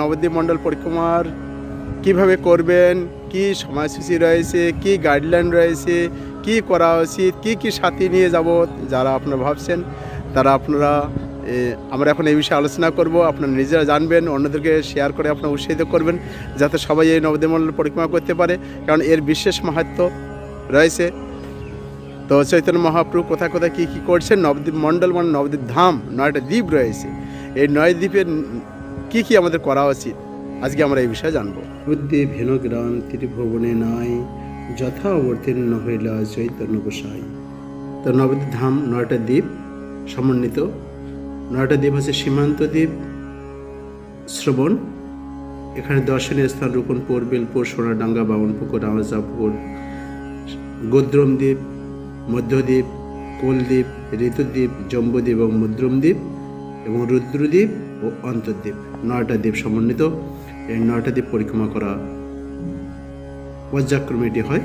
নবদ্বীপ মণ্ডল পরিক্রমার, কীভাবে করবেন, কি সময়সূচি রয়েছে, কি গাইডলাইন রয়েছে, কি করা উচিত, কি কি সাথী নিয়ে যাব, যারা আপনারা ভাবছেন, তারা আপনারা আমরা এখন এই বিষয়ে আলোচনা করব। আপনারা নিজেরা জানবেন, অন্যদেরকে শেয়ার করে আপনারা উৎসাহিত করবেন, যাতে সবাই এই নবদ্বীপ মণ্ডল পরিক্রমা করতে পারে। কারণ এর বিশেষ মাহাত্ম রয়েছে। তো চৈতন্য মহাপ্রভু কোথায় কোথায় কী কী করছেন? নবদ্বীপ মণ্ডল মানে নবদ্বীপ ধাম, নয়টা দ্বীপ রয়েছে। এই নয় দ্বীপের কি কি আমাদের করা উচিত? আজকে আমরা এই বিষয়ে জানব। বুদ্ধি ভেনগ্রাম ত্রিভুবনে নয় যথা অবতীর্ণ হইল চৈতন্য গোসাই। তো নবদ্বীপ ধাম, নয়টা দ্বীপ সমন্বিত। নয়টা দ্বীপ হচ্ছে সীমান্ত দ্বীপ, শ্রবণ। এখানে দর্শনীয় স্থান রূপনপুর, বেলপুর সোনাডাঙ্গা বামনপুকুর, রামাজাপুর, গোদ্রম দ্বীপ, মধ্যদ্বীপ, কোলদ্বীপ, ঋতুদ্বীপ, জম্বুদ্বীপ এবং মুদ্রম দ্বীপ এবং রুদ্রদ্বীপ ও অন্তর্দ্বীপ নয়টা দ্বীপ সমন্বিত। এই নয়টা দ্বীপ পরিক্রমা করা পর্যায়ক্রমে এটি হয়।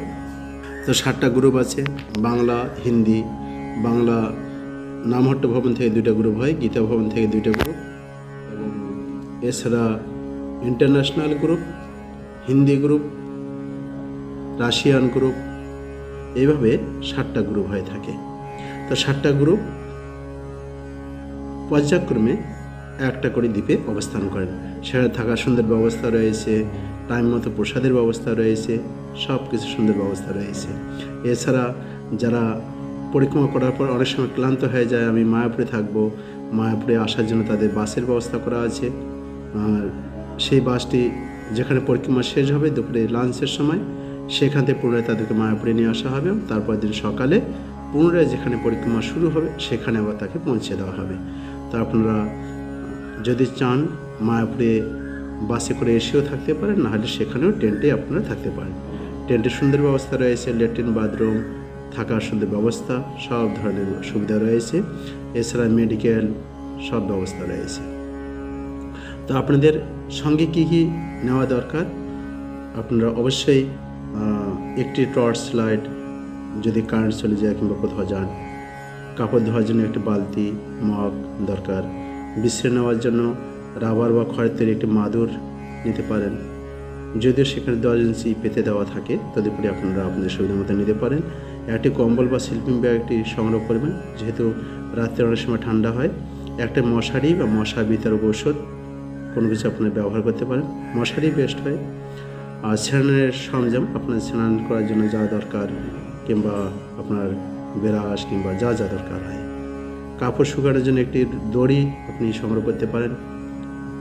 তো সাতটা গ্রুপ আছে, বাংলা, হিন্দি, বাংলা নামহট্ট ভবন থেকে দুইটা গ্রুপ হয়, গীতা ভবন থেকে দুইটা গ্রুপ এবং এছাড়া international group Hindi group Russian group এইভাবে সাতটা গ্রুপ হয়ে থাকে। তো সাতটা গ্রুপ পর্যায়ক্রমে একটা করে দ্বীপে অবস্থান করেন। সেখানে থাকার সুন্দর ব্যবস্থা রয়েছে, টাইম মতো প্রসাদের ব্যবস্থা রয়েছে সব কিছু সুন্দর ব্যবস্থা রয়েছে। এছাড়া যারা পরিক্রমা করার পর অনেক সময় ক্লান্ত হয়ে যায়, আমি মায়াপুরে থাকব, মায়াপুরে আসার জন্য তাদের বাসের ব্যবস্থা করা আছে। আর সেই বাসটি যেখানে পরিক্রমা শেষ হবে দুপুরে লাঞ্চের সময়, সেখান থেকে পুনরায় তাদেরকে মায়াপুরে নিয়ে আসা হবে তারপর দিন সকালে পুনরায় যেখানে পরিক্রমা শুরু হবে, সেখানে আবার তাকে পৌঁছে দেওয়া হবে। তো আপনারা যদি চান মায়াপুরে বাসে করে এসেও থাকতে পারেন, নাহলে সেখানেও টেন্টে আপনারা থাকতে পারেন। টেন্টের সুন্দর ব্যবস্থা রয়েছে ল্যাট্রিন বাথরুম, থাকার সুন্দর ব্যবস্থা, সব ধরনের সুবিধা রয়েছে। এছাড়া মেডিকেল, সব ব্যবস্থা রয়েছে। তো আপনাদের সঙ্গে কী কী নেওয়া দরকার? আপনারা অবশ্যই একটি টর্চ লাইট, যদি কারেন্ট চলে যায় কিংবা কোথাও যান, কাপড় ধোয়ার জন্য একটি বালতি, মগ দরকার। বিশ্রে নেওয়ার জন্য রাবার বা খড়ের তৈরি একটি মাদুর নিতে পারেন। যদিও সেখানে দশ ইঞ্চি পেতে দেওয়া থাকে, তদুপরি আপনারা আপনাদের সুবিধা মতো নিতে পারেন। একটি কম্বল বা স্লিপিং ব্যাগ একটি সংগ্রহ করবেন, যেহেতু রাত্রে অনেক সময় ঠান্ডা হয়। একটা মশারি বা মশা বিতরক ঔষধ, কোনো কিছু আপনারা ব্যবহার করতে পারেন। মশারি বেস্ট হয়। আর স্নানের সরঞ্জাম আপনার স্নান করার জন্য যা দরকার, কিংবা আপনার বেরাস কিংবা যা যা দরকার হয়। কাপড় শুকানোর জন্য একটি দড়ি আপনি সংগ্রহ করতে পারেন।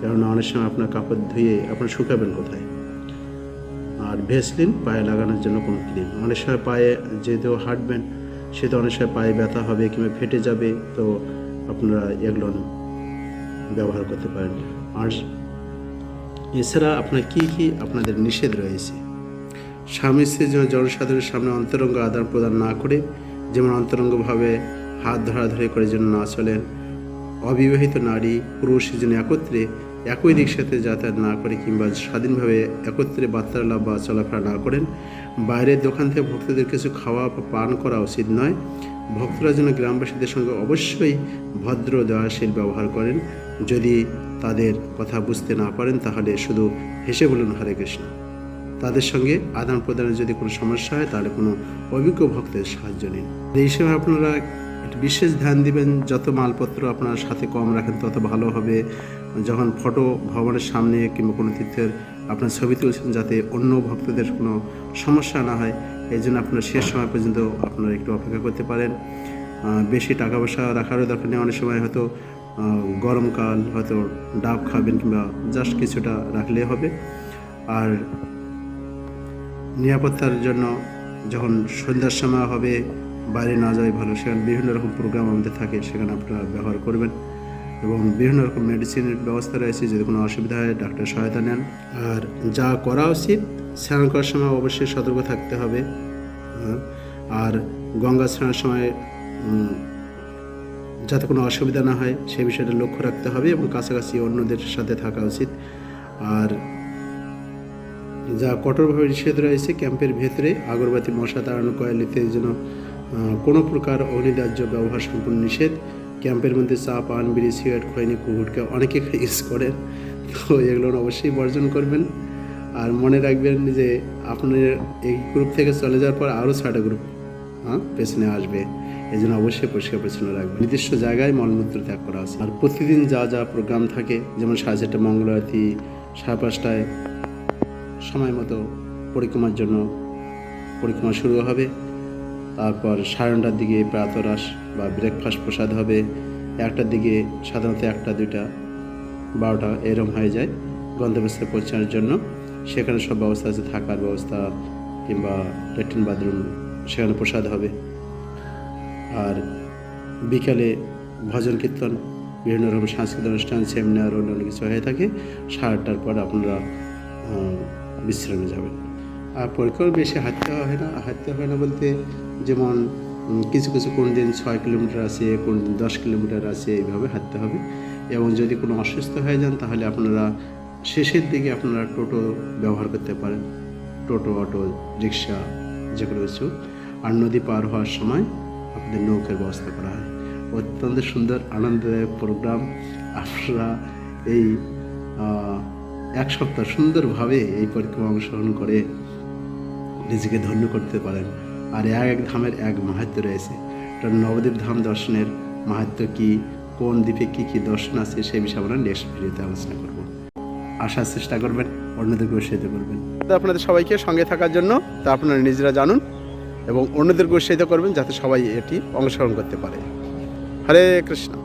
কেননা অনেক সময় আপনার কাপড় ধুয়ে আপনার শুকাবেন কোথায়? আর ভেসলিন পায়ে লাগানোর জন্য কোনো ক্রিম। অনেক সময় পায়ে যেহেতু হাঁটবেন, সেহেতু অনেক সময় পায়ে ব্যথা হবে কিংবা ফেটে যাবে, তো আপনারা এগুলো ব্যবহার করতে পারেন। আর এছাড়া আপনার কী কী আপনাদের নিষেধ রয়েছে? স্বামী স্ত্রী যেন জনসাধারণের সামনে অন্তরঙ্গ আদান প্রদান না করে, যেমন অন্তরঙ্গভাবে হাত ধরাধরি করে যেন না চলেন অবিবাহিত নারী, পুরুষ যেন একত্রে, একই রিক্সাতে যাতায়াত না করে কিংবা স্বাধীনভাবে একত্রে বার্তালাপ বা চলাফেরা না করেন। বাইরের দোকান থেকে ভক্তদের কিছু খাওয়া বা পান করা উচিত নয়। ভক্তরা যেন গ্রামবাসীদের সঙ্গে অবশ্যই ভদ্র দয়াশীল ব্যবহার করেন। যদি তাদের কথা বুঝতে না পারেন, তাহলে শুধু হেসে বলুন হরে কৃষ্ণ। তাদের সঙ্গে আদান প্রদানের যদি কোনো সমস্যা হয়, তাহলে কোনো অভিজ্ঞ ভক্তের সাহায্য নিন। এই হিসেবে আপনারা একটু বিশেষ ধ্যান দিবেন, যত মালপত্র আপনার সাথে কম রাখেন, তত ভালো হবে। যখন ফটো ভবনের সামনে কিংবা কোনো তীর্থের আপনার ছবি তুলছেন যাতে অন্য ভক্তদের কোনো সমস্যা না হয়, এই জন্য আপনার শেষ সময় পর্যন্ত আপনারা একটু অপেক্ষা করতে পারেন। বেশি টাকা পয়সা রাখারও দরকার নেই। অনেক সময় হয়তো গরমকাল হয়তো ডাব খাবেন কিংবা জাস্ট কিছুটা রাখলে হবে। আর নিরাপত্তার জন্য যখন সন্ধ্যার সময় হবে বাইরে না যাওয়াই ভালো। সেখানে বিভিন্ন রকম প্রোগ্রাম আমাদের থাকে সেখানে আপনারা ব্যবহার করবেন। এবং বিভিন্ন রকম মেডিসিনের ব্যবস্থা রয়েছে যদি কোনো অসুবিধা হয় ডাক্তার সহায়তা নেন। আর যা করা উচিত স্নান করার সময় অবশ্যই সতর্ক থাকতে হবে। আর গঙ্গা স্নানের সময় যাতে কোনো অসুবিধা না হয় সেই বিষয়টা লক্ষ্য রাখতে হবে এবং কাছাকাছি অন্যদের সাথে থাকা উচিত। আর যা কঠোরভাবে নিষেধ রয়েছে ক্যাম্পের ভেতরে আগরবাতি মশা তাড়ানো কয়েল আহ, কোনো প্রকার অনিদার্য ব্যবহার সম্পূর্ণ নিষেধ। ক্যাম্পের মধ্যে চা, পান, বিড়ি, সিগারেট খৈনি কুকুরকে অনেকে ইউজ করেন। তো এগুলো অবশ্যই বর্জন করবেন। আর মনে রাখবেন যে আপনার এই গ্রুপ থেকে চলে যাওয়ার পর আরও ছয়টা গ্রুপ হ্যাঁ পেছনে আসবে। এই জন্য অবশ্যই পরিষ্কার পরিচ্ছন্ন রাখবেন। নির্দিষ্ট জায়গায় মলমূত্র ত্যাগ করা আছে। আর প্রতিদিন যা যা প্রোগ্রাম থাকে, যেমন সাড়ে চারটে মঙ্গলারতি সাড়ে পাঁচটায় সময় মতো পরিক্রমার জন্য পরিক্রমা শুরু হবে। তারপর সাড়ে নটার দিকে প্রাতরাস বা ব্রেকফাস্ট প্রসাদ হবে। একটার দিকে সাধারণত একটা, দুইটা, বারোটা এরম হয়ে যায় গন্তব্যস্থলে পৌঁছানোর জন্য। সেখানে সব ব্যবস্থা আছে, থাকার ব্যবস্থা কিংবা ল্যাট্রিন বাথরুম, সেখানে প্রসাদ হবে। আর বিকালে ভজন কীর্তন, বিভিন্ন রকম সাংস্কৃতিক অনুষ্ঠান সেমিনার অন্যান্য কিছু হয়ে থাকে। সাড়ে আটটার পর আপনারা বিশ্রামে যাবেন। আর পরীক্ষাও বেশি হাঁটতে হয় না। হাঁটতে হয় না বলতে যেমন কিছু কিছু কোন দিন ছয় কিলোমিটার আছে, কোন দিন দশ কিলোমিটার আছে, এইভাবে হাঁটতে হবে। এবং যদি কোনো অসুস্থ হয়ে যান তাহলে আপনারা শেষের দিকে আপনারা টোটো ব্যবহার করতে পারেন। টোটো, অটো, রিক্সা যে কোনো কিছু। আর নদী পার হওয়ার সময় আপনাদের নৌকার ব্যবস্থা করা হয়। অত্যন্ত সুন্দর, আনন্দদায়ক প্রোগ্রাম। আপনারা এই এক সপ্তাহ সুন্দরভাবে এই পরিক্রমা অংশগ্রহণ করে নিজেকে ধন্য করতে পারেন। আর এক এক ধামের এক মাহাত্ম রয়েছে। এটা নবদ্বীপ ধাম দর্শনের মাহাত্ম কি, কোন দ্বীপে কী কী দর্শন আছে সেই বিষয়ে আমরা নেক্সট ভিডিওতে আলোচনা করব। আসার চেষ্টা করবেন, অন্যদেরকে উৎসাহিত করবেন। আপনাদের সবাইকে সঙ্গে থাকার জন্য তা আপনারা নিজেরা জানুন এবং অন্যদেরকে উৎসাহিত করবেন যাতে সবাই এটি অংশগ্রহণ করতে পারে। হরে কৃষ্ণ।